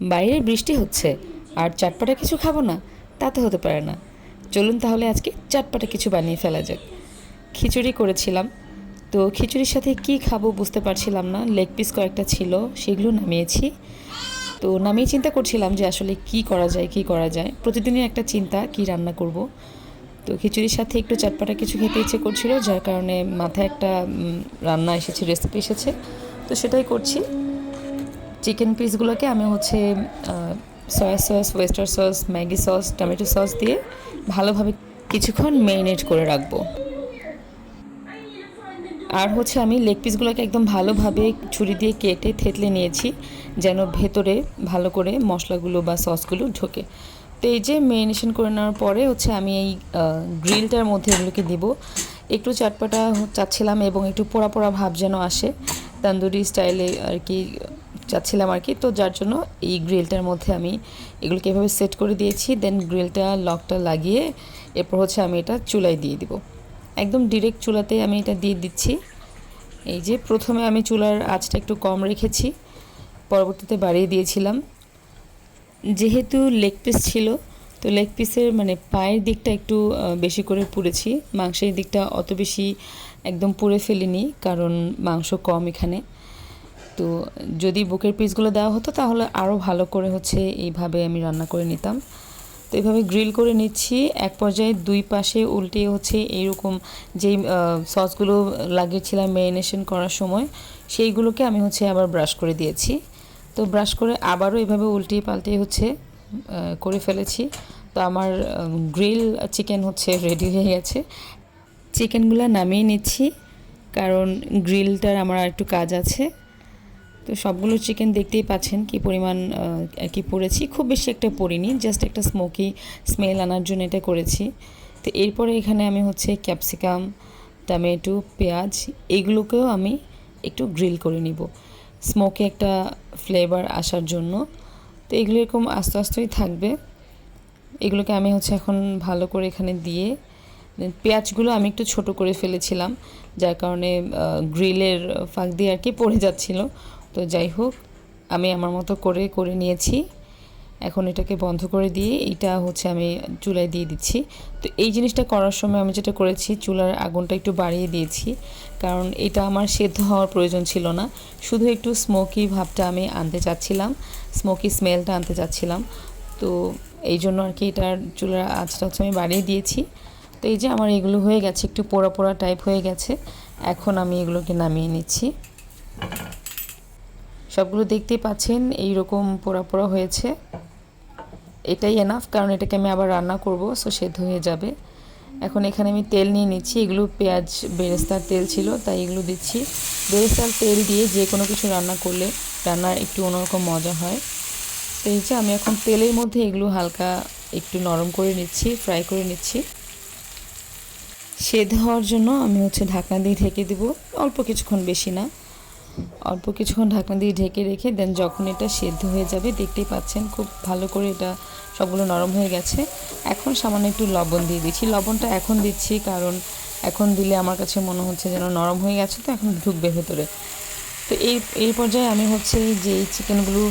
বাইরে বৃষ্টি হচ্ছে, আর চাটপাটা কিছু খাব না, তাতে হতে পারে না। চলুন তাহলে আজকে চাটপাটা কিছু বানিয়ে ফেলা যাক। খিচুড়ি করেছিলাম। তো খিচুড়ির সাথে কি খাব বুঝতে পারছিলাম না লেগ পিস কয়েকটা ছিল, সেগুলো নামিয়েছি। তো নামিয়ে চিন্তা করছিলাম যে আসলে কি করা যায়, কি করা যায়। প্রতিদিনই একটা চিন্তা, কি রান্না করব। তো খিচুড়ির সাথে একটু চাটপাটা কিছু খেতে ইচ্ছে করছিল, যার কারণে মাথায় একটা রান্না এসেছে রেসিপি এসেছে। তো সেটাই করছি। চিকেন পিসগুলোকে আমি হচ্ছে soya sauce oyster sauce Maggi sauce tomato sauce দিয়ে ভালোভাবে কিছুক্ষণ মেরিনেট করে রাখব। আর হচ্ছে আমি লেগ পিসগুলোকে একদম ভালোভাবে ছুরি দিয়ে কেটে থেতলে নিয়েছি, যেন ভেতরে ভালো করে মশলাগুলো বা সসগুলো ঢোকে। তো এই যে মেরিনেশন করে নেওয়ার পরে হচ্ছে আমি এই গ্রিলটার মধ্যে এগুলোকে দিব। একটু চাটপাটা চাচ্ছিলাম এবং একটু পোড়া পোড়া ভাব যেন আসে। তান্দুরি স্টাইলে আর কি চাচ্ছিলাম আর কি। তো যার জন্য এই গ্রিলটার মধ্যে আমি এগুলোকে এভাবে সেট করে দিয়েছি। দেন গ্রিলটা, লকটা লাগিয়ে এরপর হচ্ছে আমি এটা চুলায় দিয়ে দিব। একদম ডিরেক্ট চুলাতে আমি এটা দিয়ে দিচ্ছি। এই যে প্রথমে আমি চুলার আঁচটা একটু কম রেখেছি। পরবর্তীতে বাড়িয়ে দিয়েছিলাম। যেহেতু লেগ পিস ছিল, তো লেগ পিসের মানে পায়ের দিকটা একটু বেশি করে পুড়েছি। মাংসের দিকটা অত বেশি একদম পুড়ে ফেলিনি, কারণ মাংস কম এখানে। তো যদি বুকের পিসগুলো দেওয়া হতো, তাহলে আরও ভালো করে হচ্ছে এইভাবে আমি রান্না করে নিতাম। তো এইভাবে গ্রিল করে নিচ্ছি। এক পর্যায়ে দুই পাশে উল্টে হচ্ছে এইরকম যেই সসগুলো লাগিয়েছিলাম ম্যারিনেশন করার সময়, সেইগুলোকে আমি হচ্ছে আবার ব্রাশ করে দিয়েছি। তো ব্রাশ করে আবারও এভাবে উল্টিয়ে পাল্টিয়ে হচ্ছে করে ফেলেছি। তো আমার গ্রিল চিকেন হচ্ছে রেডি হয়ে গেছে। চিকেনগুলো নামিয়ে নিচ্ছি, কারণ গ্রিলটার আমার একটু কাজ আছে। তো সবগুলো চিকেন দেখতেই পাচ্ছেন কি পরিমাণ কি পড়েছি। খুব বেশি একটা পড়িনি জাস্ট একটা স্মোকি স্মেল আনার জন্য এটা করেছি। তো এরপরে এখানে আমি হচ্ছে ক্যাপসিকাম টমেটো, পেঁয়াজ এইগুলোকেও আমি একটু গ্রিল করে নিব। স্মোকে একটা ফ্লেভার আসার জন্য। তো এগুলো এরকম আস্তে আস্তেই থাকবে। এগুলোকে আমি হচ্ছে এখন ভালো করে এখানে দিয়ে পেঁয়াজগুলো আমি একটু ছোট করে ফেলেছিলাম, যার কারণে গ্রিলের ফাঁক দিয়ে আর কি পড়ে যাচ্ছিল। তো যাই হোক, আমি আমার মতো করে করে নিয়েছি। এখন এটাকে বন্ধ করে দিয়ে এইটা হচ্ছে আমি চুলায় দিয়ে দিচ্ছি। তো এই জিনিসটা করার সময় আমি যেটা করেছি, চুলার আগুনটা একটু বাড়িয়ে দিয়েছি। কারণ এটা আমার সেদ্ধ হওয়ার প্রয়োজন ছিল না। শুধু একটু স্মোকি ভাবটা আমি আনতে চাচ্ছিলাম স্মোকি স্মেলটা আনতে চাচ্ছিলাম। তো এই জন্য আর কি এটার চুলার আঁচটা হচ্ছে আমি বাড়িয়ে দিয়েছি। তো এই যে আমার এগুলো হয়ে গেছে, একটু পোড়া পোড়া টাইপ হয়ে গেছে। এখন আমি এগুলোকে নামিয়ে নিচ্ছি। সবগুলো দেখতেই পাচ্ছেন এই রকম পোড়া পোড়া হয়েছে। এটাই এনাফ কারণ এটাকে আমি আবার রান্না করব সো সেদ্ধ হয়ে যাবে। এখন এখানে আমি তেল নিয়ে নিচ্ছি, এগুলো পেঁয়াজ, বেরেস্তার তেল ছিল, তাই এগুলো দিচ্ছি। বেরেস্তার তেল দিয়ে যে কোনো কিছু রান্না করলে রান্নার একটু অন্যরকম মজা হয়। তো এই যে আমি এখন তেলের মধ্যে এগুলো হালকা একটু নরম করে নিচ্ছি ফ্রাই করে নিচ্ছি। সেদ্ধ হওয়ার জন্য আমি হচ্ছে ঢাকনা দিয়ে ঢেকে দেবো, অল্প কিছুক্ষণ বেশি না। অল্প কিছুক্ষণ ঢাকনা দিয়ে ঢেকে রেখে দেন যখন এটা সেদ্ধ হয়ে যাবে, দেখতেই পাচ্ছেন খুব ভালো করে এটা সবগুলো নরম হয়ে গেছে। এখন সামান্য একটু লবণ দিয়ে দিচ্ছি। লবণটা এখন দিচ্ছি কারণ এখন দিলে আমার কাছে মনে হচ্ছে যেন নরম হয়ে গেছে, তো এখন ঢুকবে ভেতরে। তো এই এই পর্যায়ে আমি হচ্ছে যে চিকেনগুলো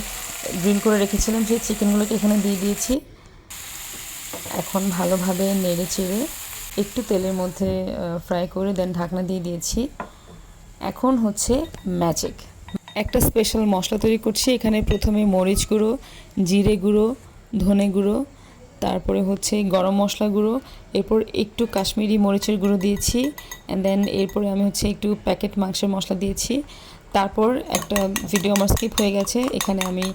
গ্রিল করে রেখেছিলাম, সেই চিকেনগুলোকে এখানে দিয়ে দিয়েছি। এখন ভালোভাবে নেড়ে চেড়ে একটু তেলের মধ্যে ফ্রাই করে দেন ঢাকনা দিয়ে দিয়েছি। এখন হচ্ছে ম্যাজিক একটা স্পেশাল মশলা তৈরি করছি, এখানে প্রথমে মরিচ গুঁড়ো, জিরে গুঁড়ো, ধনে গুঁড়ো, তারপরে হচ্ছে গরম মশলা গুঁড়ো, এরপর একটু কাশ্মীরি মরিচের গুঁড়ো দিয়েছি অ্যান্ড দেন এরপরে আমি হচ্ছে একটু প্যাকেট মাংসের মশলা দিয়েছি। তারপর একটা ভিডিও আমার স্কিপ হয়ে গেছে, এখানে আমি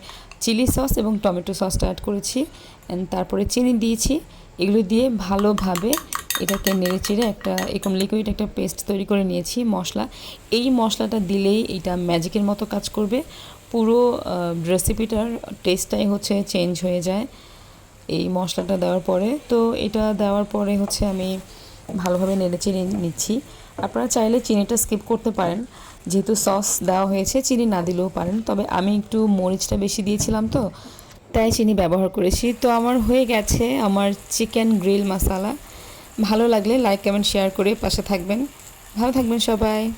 চিলি সস এবং টমেটো সসটা অ্যাড করেছি অ্যান্ড তারপরে চিনি দিয়েছি, এগুলো দিয়ে ভালোভাবে এটাকে নেড়ে চেড়ে একটা এরকম লিকুইড একটা পেস্ট তৈরি করে নিয়েছি, মশলা। এই মশলাটা দিলেই এটা ম্যাজিকের মতো কাজ করবে। পুরো রেসিপিটার টেস্টটাই হচ্ছে চেঞ্জ হয়ে যায় এই মশলাটা দেওয়ার পরে। তো এটা দেওয়ার পরে হচ্ছে আমি ভালোভাবে নেড়ে চেড়ে নিচ্ছি। আপনারা চাইলে চিনিটা স্কিপ করতে পারেন। যেহেতু সস দেওয়া হয়েছে, চিনি না দিলেও পারেন। তবে আমি একটু মরিচটা বেশি দিয়েছিলাম তো, তাই চিনি ব্যবহার করেছি। তো আমার হয়ে গেছে আমার চিকেন গ্রিল মশালা ভালো লাগলে লাইক কমেন্ট শেয়ার করে পাশে থাকবেন। ভালো থাকবেন সবাই।